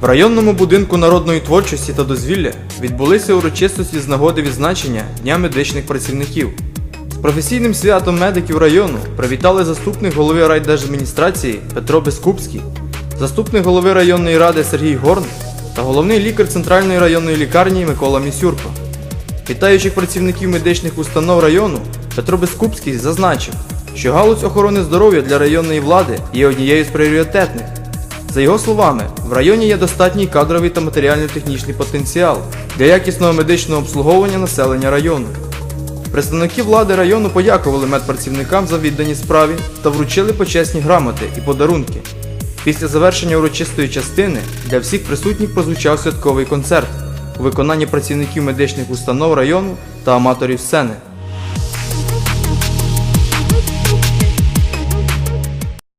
В районному будинку народної творчості та дозвілля відбулися урочистості з нагоди відзначення Дня медичних працівників. З професійним святом медиків району привітали заступник голови райдержадміністрації Петро Бескупський, заступник голови районної ради Сергій Горн та головний лікар центральної районної лікарні Микола Місюрко. Вітаючих працівників медичних установ району Петро Бескупський зазначив, що галузь охорони здоров'я для районної влади є однією з пріоритетних. За його словами, в районі є достатній кадровий та матеріально-технічний потенціал для якісного медичного обслуговування населення району. Представники влади району подякували медпрацівникам за віддані справі та вручили почесні грамоти і подарунки. Після завершення урочистої частини для всіх присутніх прозвучав святковий концерт у виконанні працівників медичних установ району та аматорів сцени.